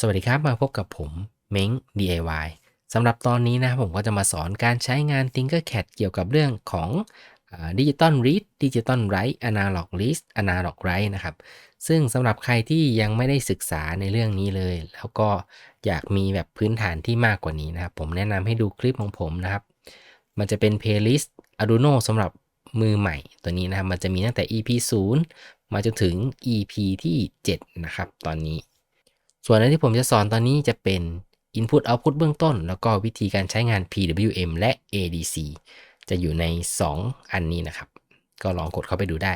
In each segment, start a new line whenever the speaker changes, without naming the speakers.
สวัสดีครับมาพบกับผมเม้ง DIY สำหรับตอนนี้นะครับผมก็จะมาสอนการใช้งาน Tinkercad เกี่ยวกับเรื่องของดิจิตอล read ดิจิตอล write analog list analog write นะครับ ซึ่งสำหรับใครที่ยังไม่ได้ศึกษาในเรื่องนี้เลย แล้วก็อยากมีแบบพื้นฐานที่มากกว่านี้นะครับ ผมแนะนำให้ดูคลิปของผมนะครับ มันจะเป็น playlist Arduino สำหรับมือใหม่ตัวนี้นะครับ มันจะมีตั้งแต่ EP 0มาจนถึง EP ที่ 7 นะครับ ตอนนี้ ส่วนอันที่ผมจะสอนตอนนี้จะเป็น Input Output เบื้องต้น แล้วก็วิธีการใช้งาน PWM และ ADC จะอยู่ใน 2 อันนี้นะครับ ก็ลองกดเข้าไปดูได้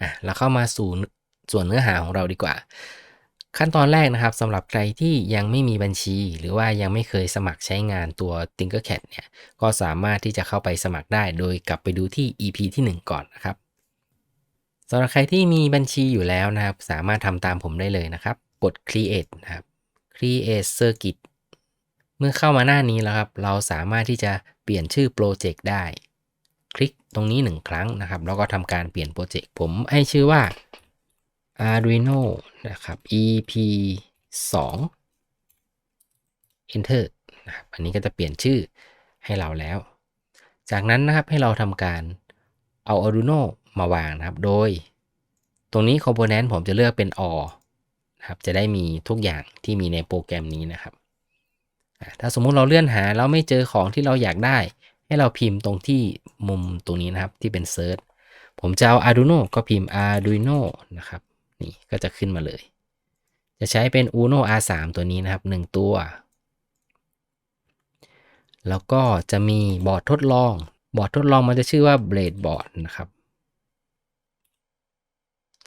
อะเราเข้ามาสู่ส่วนเนื้อหาของเราดีกว่า ขั้นตอนแรกนะครับสำหรับใครที่ยังไม่มีบัญชี หรือว่ายังไม่เคยสมัครใช้งานตัว Tinkercad เนี่ยก็สามารถที่จะเข้าไปสมัครได้ โดยกลับไปดูที่ EP ที่ 1 ก่อนนะครับ สำหรับใครที่มีบัญชีอยู่แล้วนะครับ สามารถทำตามผมได้เลยนะครับ กด create นะครับ create circuit เมื่อเข้ามาหน้านี้แล้วครับ เราสามารถที่จะเปลี่ยนชื่อโปรเจกต์ได้ คลิกตรงนี้ 1 ครั้งนะครับ แล้วก็ทำการเปลี่ยนโปรเจกต์ ผมให้ชื่อว่า Arduino นะครับ EP 2 Enter นะครับ อันนี้ก็จะเปลี่ยนชื่อให้เราแล้ว จากนั้นนะครับให้เราทำการเอา Arduino มาวางนะครับ โดย ตรงนี้ Component ผมจะเลือกเป็น all นะครับ จะได้มีทุกอย่างที่มีในโปรแกรมนี้นะครับ ถ้าสมมุติเราเลื่อนหาแล้วไม่เจอของที่เราอยากได้ ให้เราพิมพ์ตรงที่มุมตรงนี้นะครับที่เป็น Search ผมจะเอา Arduino ก็พิมพ์ Arduino นะครับ นี่ก็จะขึ้นมาเลย จะใช้เป็น Uno R3 ตัวนี้นะครับ 1 ตัว แล้วก็จะมีบอร์ดทดลอง บอร์ดทดลองมันจะชื่อว่า Breadboard นะครับ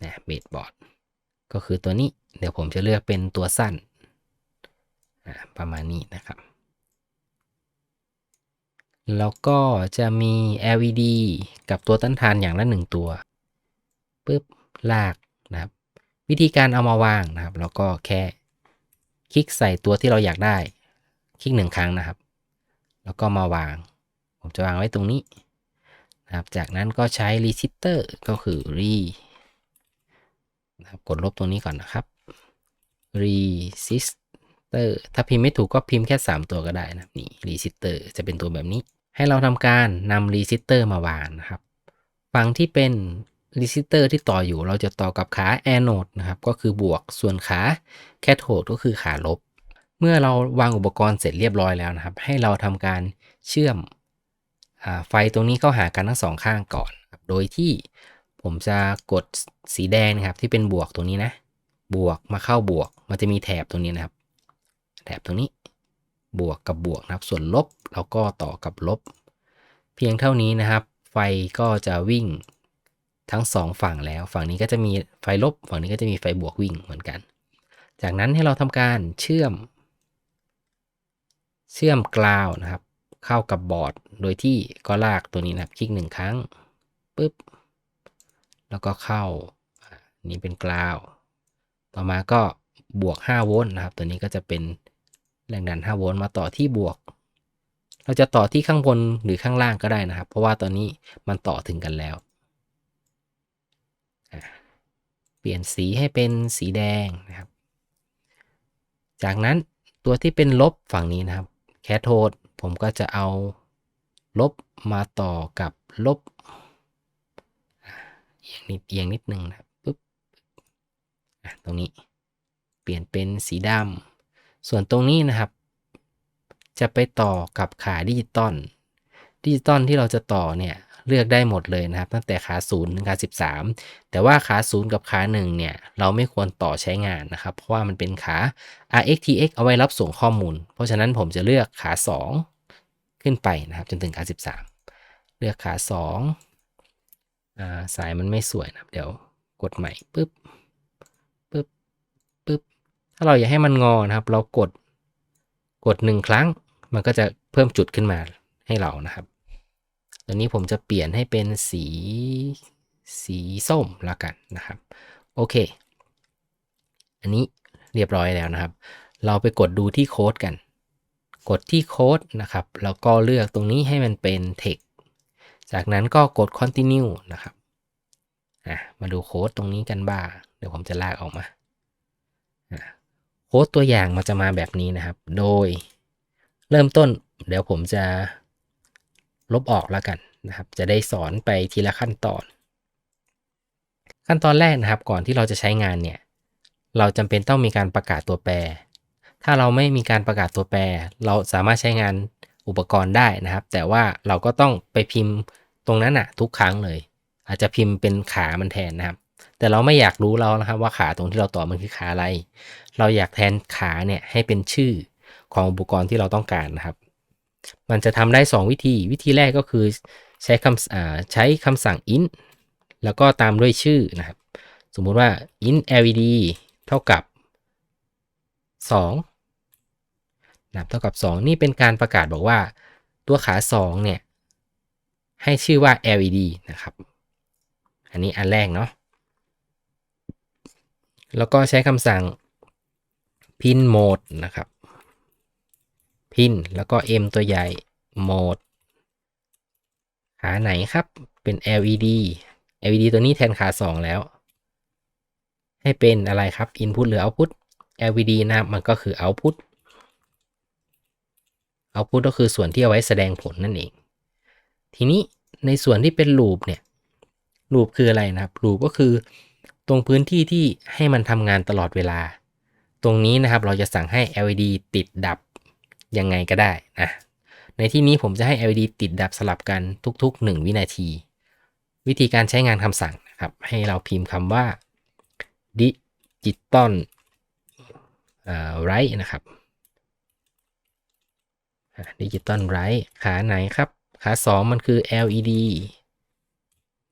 นะ Breadboard ก็คือตัวนี้ เดี๋ยวผมจะเลือกเป็นตัวสั้นประมาณนี้นะครับ แล้วก็จะมี LED กับตัวต้านทานอย่างละหนึ่งตัวปึ๊บลากนะครับ วิธีการเอามาวางนะครับ แล้วก็แค่คลิกใส่ตัวที่เราอยากได้ คลิกหนึ่งครั้งนะครับ แล้วก็มาวาง ผมจะวางไว้ตรงนี้นะครับ จากนั้นก็ใช้ resistor ก็คือ re นะครับกดลบตรงนี้ก่อนนะครับ resistor ถ้าพิมพ์ไม่ถูกก็พิมพ์แค่ 3 ตัวก็ได้นะนี่ resistor จะเป็นตัวแบบนี้ ให้เราทำการนำ resistor มาวางนะครับ ฝั่งที่เป็น resistor ที่ต่ออยู่ เราจะต่อกับขา anode นะครับ ก็คือบวกส่วนขา cathode ก็คือขาลบ เมื่อเราวางอุปกรณ์เสร็จเรียบร้อยแล้วนะครับ ให้เราทำการเชื่อมไฟตรงนี้เข้าหากันทั้งสองข้างก่อน โดยที่ ผมจะกดสีแดงนะครับ ที่เป็นบวกตรงนี้นะ บวกมาเข้าบวก มันจะมีแถบตรงนี้นะครับ แถบตรงนี้ บวกกับบวกนะครับ ส่วนลบเราก็ต่อกับลบ เพียงเท่านี้นะครับ ไฟก็จะวิ่งทั้งสองฝั่งแล้ว ฝั่งนี้ก็จะมีไฟลบ ฝั่งนี้ก็จะมีไฟบวกวิ่งเหมือนกัน จากนั้นให้เราทำการเชื่อม เชื่อมกราวนะครับ เข้ากับบอร์ด โดยที่ก็ลากตัวนี้นะครับ คลิกหนึ่งครั้งปุ๊บ แล้วก็เข้า นี่เป็นกราว ต่อมาก็บวก 5 โวลต์นะครับ ตัวนี้ก็จะเป็นแรงดัน 5 โวลต์มาต่อที่บวก เราจะต่อที่ข้างบนหรือข้างล่างก็ได้นะครับ เพราะว่าตอนนี้มันต่อถึงกันแล้ว เปลี่ยนสีให้เป็นสีแดงนะครับ จากนั้นตัวที่เป็นลบฝั่งนี้นะครับ แคโทดผมก็จะเอาลบมาต่อกับลบ เอียงนิดเอียงนิดนึงนะครับปุ๊บตรงนี้เปลี่ยนเป็นสีดำส่วนตรงนี้นะครับ จะไปต่อกับขาดิจิตอลดิจิตอลที่เราจะต่อเนี่ยเลือกได้หมดเลยนะครับ ตั้งแต่ขา0ถึงขา13 แต่ว่าขา 0 กับขา 1 เนี่ย เราไม่ควรต่อใช้งานนะครับ เพราะว่ามันเป็นขา RxTx เอาไว้รับส่งข้อมูล เพราะฉะนั้นผมจะเลือกขา 2 ขึ้นไปนะครับ จนถึงขา 13 เลือกขา2อ่า สายมันไม่สวยนะเดี๋ยวกดใหม่ปึ๊บปึ๊บปึ๊บถ้าเราอยากให้มันงอนะครับ เรากดกดหนึ่งครั้ง มันก็จะเพิ่มจุดขึ้นมาให้เรานะครับตอนนี้ผมจะเปลี่ยนให้เป็นสีสีส้มแล้วกันนะครับ โอเค อันนี้เรียบร้อยแล้วนะครับ เราไปกดดูที่โค้ดกัน กดที่โค้ดนะครับ แล้วก็เลือกตรงนี้ให้มันเป็น text จากนั้นก็กด continue นะครับมาดูโค้ดตรงนี้กันบ้าง เดี๋ยวผมจะลากออกมาโค้ดตัวอย่างมันจะมาแบบนี้นะครับ โดยเริ่มต้น เดี๋ยวผมจะลบออกแล้วกันนะครับ จะได้สอนไปทีละขั้นตอน ขั้นตอนแรกนะครับ ก่อนที่เราจะใช้งานเนี่ย เราจำเป็นต้องมีการประกาศตัวแปร ถ้าเราไม่มีการประกาศตัวแปร เราสามารถใช้งาน อุปกรณ์ได้นะครับ แต่ว่าเราก็ต้องไปพิมพ์ตรงนั้นอะทุกครั้งเลย อาจจะพิมพ์เป็นขามันแทนนะครับ แต่เราไม่อยากรู้แล้วนะครับว่าขาตรงที่เราต่อมันคือขาอะไร เราอยากแทนขาเนี่ยให้เป็นชื่อของอุปกรณ์ที่เราต้องการนะครับ มันจะทำได้ 2 วิธีวิธีแรกก็คือใช้คำใช้คำสั่ง int แล้วก็ตามด้วยชื่อนะครับ สมมุติว่า int led เท่ากับ 2 นับเท่ากับ 2 นี่เป็นการประกาศบอกว่า ตัวขา 2 เนี่ย ให้ชื่อว่า led นะครับ อันนี้อันแรกเนาะแล้วก็ใช้คำสั่ง pin mode นะครับ pin แล้วก็ m ตัวใหญ่ mode ขาไหนครับเป็น LED LED ตัวนี้แทนขา 2 แล้ว ให้เป็นอะไรครับ input หรือ output LED นะมันก็คือ output output ก็คือส่วนที่เอาไว้แสดงผลนั่นเอง ทีนี้ในส่วนที่เป็น loop เนี่ย loop คืออะไรนะครับ loop ก็คือตรงพื้นที่ที่ให้มันทำงานตลอดเวลา ตรงนี้นะครับเราจะสั่งให้ LED ติดดับยังไงก็ได้นะ ในที่นี้ผมจะให้ LED ติดดับสลับกันทุก ๆ 1 วินาที วิธีการใช้งานคำสั่งนะครับ ให้เราพิมพ์คำว่า digital ไรนะครับ digital right ขาไหนครับ ขา 2 มันคือ LED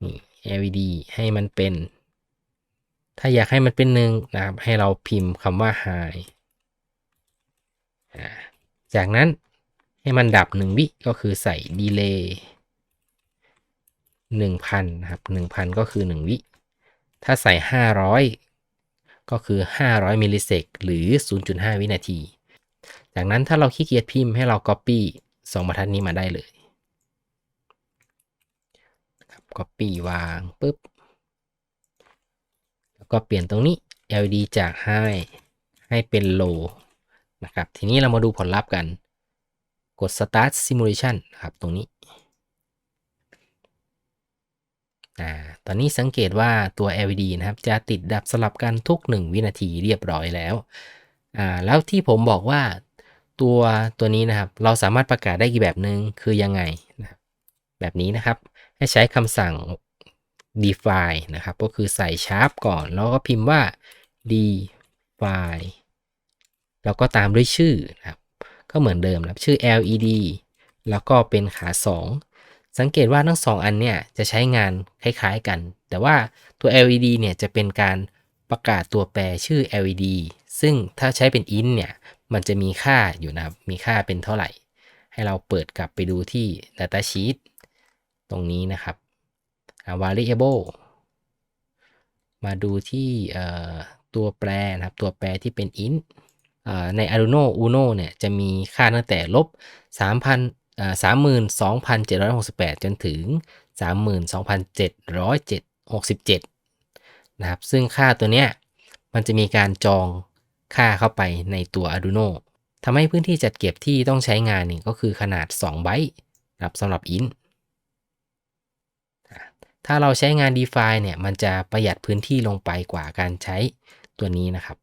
นี่ LED ให้มันเป็น ถ้าอยากให้มันเป็นหนึ่งนะครับ ให้เราพิมพ์คำว่า high จากนั้นให้มันดับ 1 วิก็คือใส่ delay 1,000นะครับ1,000 ก็คือ 1 วิ ถ้าใส่ 500 ก็คือ 500 มิลลิเซกหรือ 0.5 วินาที จากนั้นถ้าเราขี้เกียจพิมพ์ให้เรา Copy 2บรรทัดนี้มาได้เลย Copy วางปุ๊บ แล้วก็เปลี่ยนตรงนี้ LED จาก High ให้เป็น Low นะครับ ทีนี้เรามาดูผลลัพธ์กัน กด Start Simulation นะครับตรงนี้อ่าตอนนี้สังเกตว่าตัว LED นะครับ จะติดดับสลับกันทุก 1 วินาทีเรียบร้อยแล้วอ่าแล้วที่ผมบอกว่า ตัวตัวนี้นะครับ เราสามารถประกาศได้อีกแบบหนึ่งคือยังไงนะแบบนี้นะครับ ให้ใช้คำสั่ง define นะครับ ก็คือใส่ sharp ก่อน แล้วก็พิมพ์ว่า define แล้วก็ตามด้วยชื่อนะครับ ก็เหมือนเดิมนะครับ ชื่อ LED แล้วก็เป็นขา 2 สังเกตว่าทั้ง 2 อันเนี่ยจะใช้งานคล้ายๆกัน แต่ว่าตัว LED เนี่ยจะเป็นการ ประกาศตัวแปรชื่อ LED ซึ่งถ้าใช้เป็น int เนี่ยมันจะมีค่าอยู่นะครับ มีค่าเป็นเท่าไหร่ ให้เราเปิดกลับไปดูที่ data sheet ตรงนี้นะครับ variable มาดูที่ตัวแปรนะครับ ตัวแปรที่เป็น int ใน Arduino Uno เนี่ยจะมีค่าตั้งแต่ลบ 3,000 32,768 จนถึง 32,767 นะครับ ซึ่งค่าตัวเนี้ยมันจะมีการจองค่าเข้าไปในตัว Arduino ทำให้พื้นที่จัดเก็บที่ต้องใช้งานนี่ก็คือขนาด 2 ไบต์นะครับสำหรับ int ถ้าเราใช้งาน d e f i เนี่ย มันจะประหยัดพื้นที่ลงไปกว่าการใช้ตัวนี้นะครับ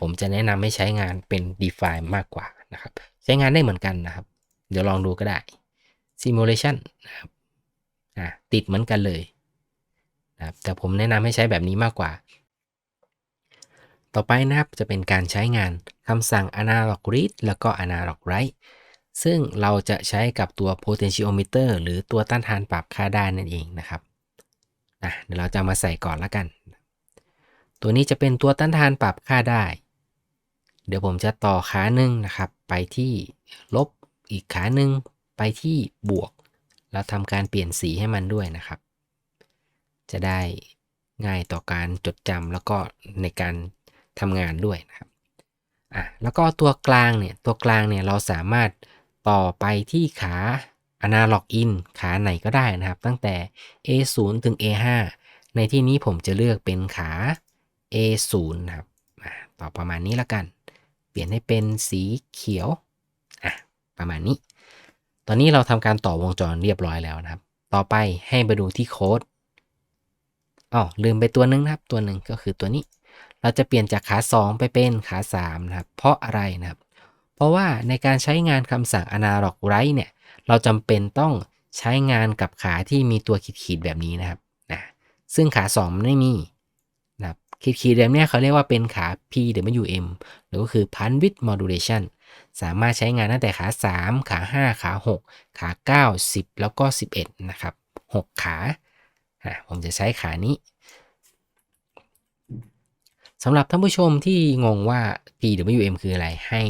ผมจะแนะนำให้ใช้งานเป็น d e f i มากกว่านะครับ ใช้งานได้เหมือนกันนะครับ เดี๋ยวลองดูก็ได้ simulation นะครับติดเหมือนกันเลย นะครับแต่ผมแนะนำให้ใช้แบบนี้มากกว่า ต่อไปนะครับจะเป็นการใช้งานคำสั่ง analog read แล้วก็ analog write ซึ่งเราจะใช้กับตัว potentiometer หรือตัวต้านทานปรับค่าได้นั่นเองนะครับนะเดี๋ยวเราจะมาใส่ก่อนละกัน ตัวนี้จะเป็นตัวต้านทานปรับค่าได้ เดี๋ยวผมจะต่อขาหนึ่งนะครับ ไปที่ลบอีกขาหนึ่งไปที่บวก แล้วทำการเปลี่ยนสีให้มันด้วยนะครับ จะได้ง่ายต่อการจดจำแล้วก็ในการทำงานด้วยนะครับอะแล้วก็ตัวกลางเนี่ยตัวกลางเนี่ยเราสามารถต่อไปที่ขา Analog In ขาไหนก็ได้นะครับ ตั้งแต่ A0 ถึง A5 ในที่นี้ผมจะเลือกเป็นขา A0 นะครับอะต่อประมาณนี้ละกัน เปลี่ยนให้เป็นสีเขียวอะประมาณนี้ ตอนนี้เราทำการต่อวงจรเรียบร้อยแล้วนะครับ ต่อไปให้ไปดูที่โค้ด อ๋อลืมไปตัวหนึงนะครับ ตัวหนึ่งก็คือตัวนี้ เราจะเปลี่ยนจากขา 2 ไปเป็นขา3นะครับ เพราะอะไรนะครับ เพราะว่าในการใช้งานคำสั่ง analog write เนี่ย เราจำเป็นต้องใช้งานกับขาที่มีตัวขีดๆแบบนี้นะครับนะซึ่งขา 2 มันไม่มีนะครับขีดๆแบบเนี้ยเขาเรียกว่าเป็นขา PWM หรือก็คือ punch width modulation สามารถใช้งานตั้งแต่ขา 3 ขา 5 ขา 6 ขา 9 10 แล้วก็ 11 นะครับ 6 ขา ผมจะใช้ขานี้สำหรับท่านผู้ชมที่งงว่า PWM คืออะไรให้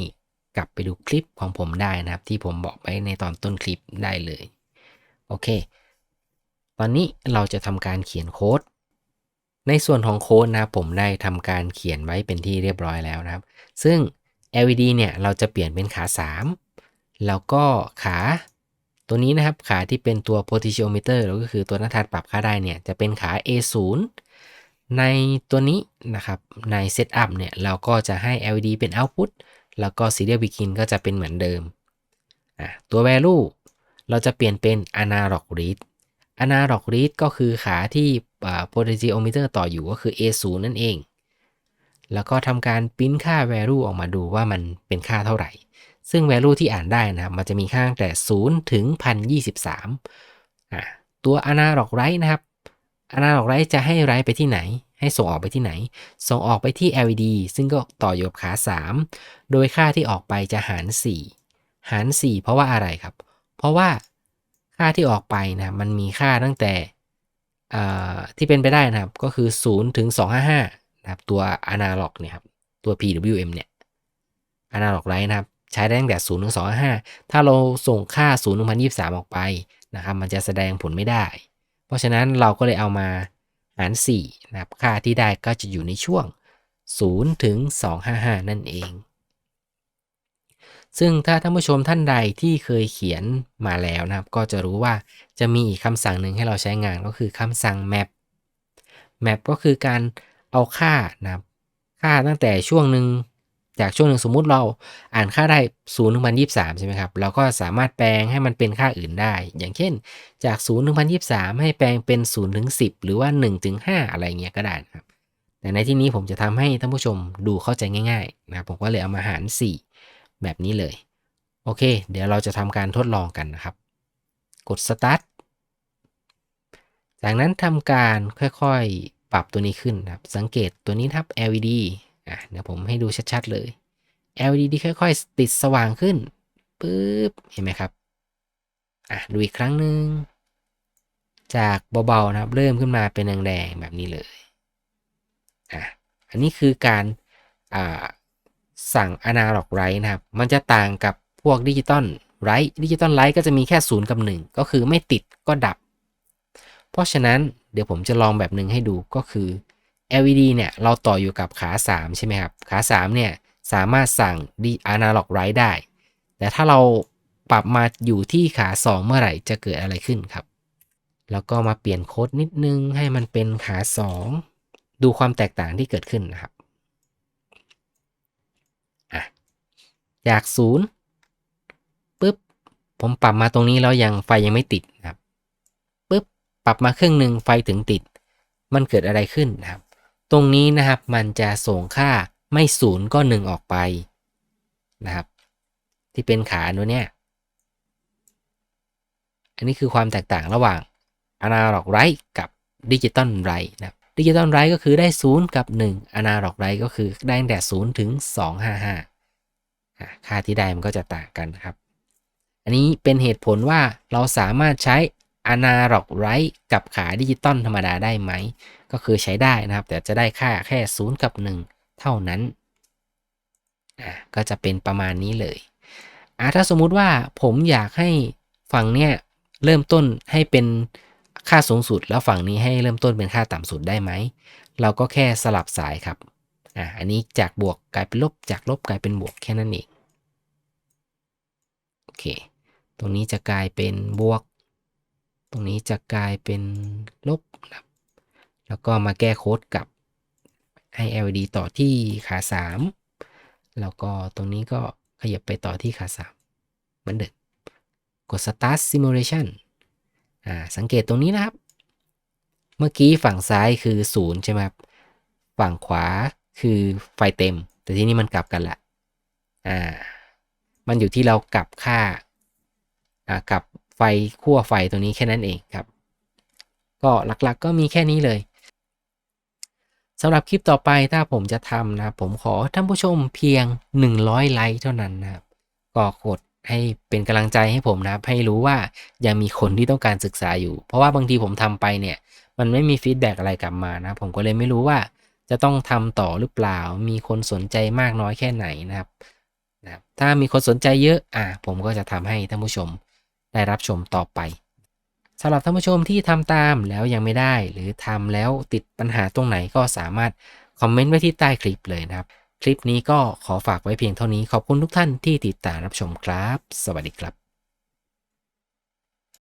กลับไปดูคลิปของผมได้นะครับ ที่ผมบอกไปในตอนต้นคลิปได้เลย โอเค ตอนนี้เราจะทำการเขียนโค้ด ในส่วนของโค้ดนะผมได้ทำการเขียนไว้เป็นที่เรียบร้อยแล้วนะครับ ซึ่ง LED เนี่ยเราจะเปลี่ยนเป็นขา 3 แล้วก็ขา ตัวนี้นะครับขาที่เป็นตัว potentiometer หรือก็คือตัวหน้าทัดปรับค่าได้เนี่ยจะเป็นขา A0 ในตัวนี้นะครับใน Setup เนี่ยเราก็จะให้ LED เป็น Output แล้วก็ Serial Begin ก็จะเป็นเหมือนเดิมอะตัว Value เราจะเปลี่ยนเป็น Analog Read Analog Read ก็คือขาที่อ่า potentiometer ต่ออยู่ก็คือ A0 นั่นเอง แล้วก็ทำการปริ้นค่า value ออกมาดูว่ามันเป็นค่าเท่าไหร่ ซึ่ง value ที่อ่านได้นะครับ มันจะมีค่าตั้งแต่ 0 ถึง 1023อะตัว analog write นะครับ analog write จะให้ write ไปที่ไหน ให้ส่งออกไปที่ไหน ส่งออกไปที่ LED ซึ่งก็ต่ออยู่กับขา 3 โดยค่าที่ออกไปจะหาร 4 หาร 4 เพราะว่าอะไรครับ เพราะว่าค่าที่ออกไปนะมันมีค่าตั้งแต่ที่เป็นไปได้นะครับ ก็คือ 0 ถึง 255 นะครับ ตัว analog เนี่ยครับ ตัว PWM เนี่ย analog write นะครับ ใช้ได้ตั้งแต่0ถึง255ถ้าเราส่งค่า0ถึง1023ออกไปนะครับมันจะแสดงผลไม่ได้ เพราะฉะนั้นเราก็เลยเอามาหาร4นะครับค่าที่ได้ก็จะอยู่ในช่วง0ถึง255 นั่นเอง ซึ่งถ้าท่านผู้ชมท่านใดที่เคยเขียนมาแล้วนะครับ ก็จะรู้ว่าจะมีอีกคำสั่งหนึ่งให้เราใช้งานก็คือคำสั่ง map map ก็คือการเอาค่านะครับ ค่าตั้งแต่ช่วงหนึ่ง จากช่วงหนึ่งสมมุติเราอ่านค่าได้0ถึง1023ใช่ไหมครับ เราก็สามารถแปลงให้มันเป็นค่าอื่นได้ อย่างเช่น จาก0ถึง1023ให้แปลงเป็น0ถึง10หรือว่า1ถึง5อะไรเงี้ยก็ได้นะครับ แต่ในที่นี้ผมจะทำให้ท่านผู้ชมดูเข้าใจง่ายๆนะครับผมก็เลยเอามาหาร 4 แบบนี้เลย โอเค เดี๋ยวเราจะทำการทดลองกันนะครับ กด start จากนั้นทำการค่อยๆ ปรับตัวนี้ขึ้นนะครับ สังเกตตัวนี้นะครับ LED อะเดี๋ยวผมให้ดูชัดๆเลย LED ที่ค่อยๆ ติดสว่างขึ้นปึ๊บเห็นไหมครับอะดูอีกครั้งหนึ่งจากเบาๆนะครับ เริ่มขึ้นมาเป็นแดงๆแบบนี้เลยอะอันนี้คือการอ่าสั่ง analog write นะครับ มันจะต่างกับพวกดิจิตอล write ดิจิตอล write ก็จะมีแค่0กับ 1 ก็คือไม่ติดก็ดับ เพราะฉะนั้นเดี๋ยวผมจะลองแบบหนึ่งให้ดูก็คือ LED เนี่ยเราต่ออยู่กับขา 3 ใช่ไหมครับ ขา 3 เนี่ยสามารถสั่ง analog write ได้ แต่ถ้าเราปรับมาอยู่ที่ขา 2 เมื่อไหร่จะเกิดอะไรขึ้นครับ แล้วก็มาเปลี่ยนโค้ดนิดนึงให้มันเป็นขา 2 ดูความแตกต่างที่เกิดขึ้นนะครับอะจาก 0ปุ๊บผมปรับมาตรงนี้แล้วยังไฟยังไม่ติดนะครับปุ๊บปรับมาครึ่งหนึ่งไฟถึงติด มันเกิดอะไรขึ้นนะครับ ตรงนี้นะครับมันจะส่งค่าไม่ศูนย์ก็หนึ่งออกไปนะครับ ที่เป็นขาตัวเนี้ยอันนี้คือความแตกต่างระหว่าง analog write กับ digital write นะครับ digital write ก็คือได้ 0 กับ1 analog write ก็คือได้ตั้งแต่0ถึง 255 ค่าที่ได้มันก็จะต่างกันครับ อันนี้เป็นเหตุผลว่าเราสามารถใช้ analog write กับขาดิจิตอลธรรมดาได้ไหม ก็คือใช้ได้นะครับ แต่จะได้ค่าแค่ 0 กับ 1 เท่านั้นอะก็จะเป็นประมาณนี้เลยอะถ้าสมมุติว่าผมอยากให้ฝั่งเนี้ยเริ่มต้นให้เป็นค่าสูงสุด แล้วฝั่งนี้ให้เริ่มต้นเป็นค่าต่ำสุดได้ไหม เราก็แค่สลับสายครับอะอันนี้จากบวกกลายเป็นลบจากลบกลายเป็นบวกแค่นั้นเองโอเค ตรงนี้จะกลายเป็นบวก ตรงนี้จะกลายเป็นลบนะครับ แล้วก็มาแก้โค้ดกับให้ LED ต่อที่ขา 3 แล้วก็ตรงนี้ก็ขยับไปต่อที่ขา 3 เหมือนเดิมกด start simulation อ่าสังเกตตรงนี้นะครับ เมื่อกี้ฝั่งซ้ายคือ 0 ใช่ไหมครับ ฝั่งขวาคือไฟเต็ม แต่ที่นี่มันกลับกันละอ่ามันอยู่ที่เรากลับค่าอ่ากลับไฟขั้วไฟตัวนี้แค่นั้นเองครับ ก็หลักๆก็มีแค่นี้เลย สำหรับคลิปต่อไปถ้าผมจะทำนะผมขอท่านผู้ชมเพียง 100 ไลค์เท่านั้นนะครับก็กดให้เป็นกำลังใจให้ผมนะครับให้รู้ว่ายังมีคนที่ต้องการศึกษาอยู่ เพราะว่าบางทีผมทำไปเนี่ยมันไม่มีฟีดแบ็กอะไรกลับมานะผมก็เลยไม่รู้ว่าจะต้องทำต่อหรือเปล่า มีคนสนใจมากน้อยแค่ไหนนะครับนะครับถ้ามีคนสนใจเยอะอะผมก็จะทำให้ท่านผู้ชมได้รับชมต่อไป สำหรับท่านผู้ชมที่ทำตามแล้วยังไม่ได้ หรือทำแล้วติดปัญหาตรงไหนก็สามารถคอมเมนต์ไว้ที่ใต้คลิปเลยนะครับ คลิปนี้ก็ขอฝากไว้เพียงเท่านี้ขอบคุณทุกท่านที่ติดตามรับชมครับ สวัสดีครับ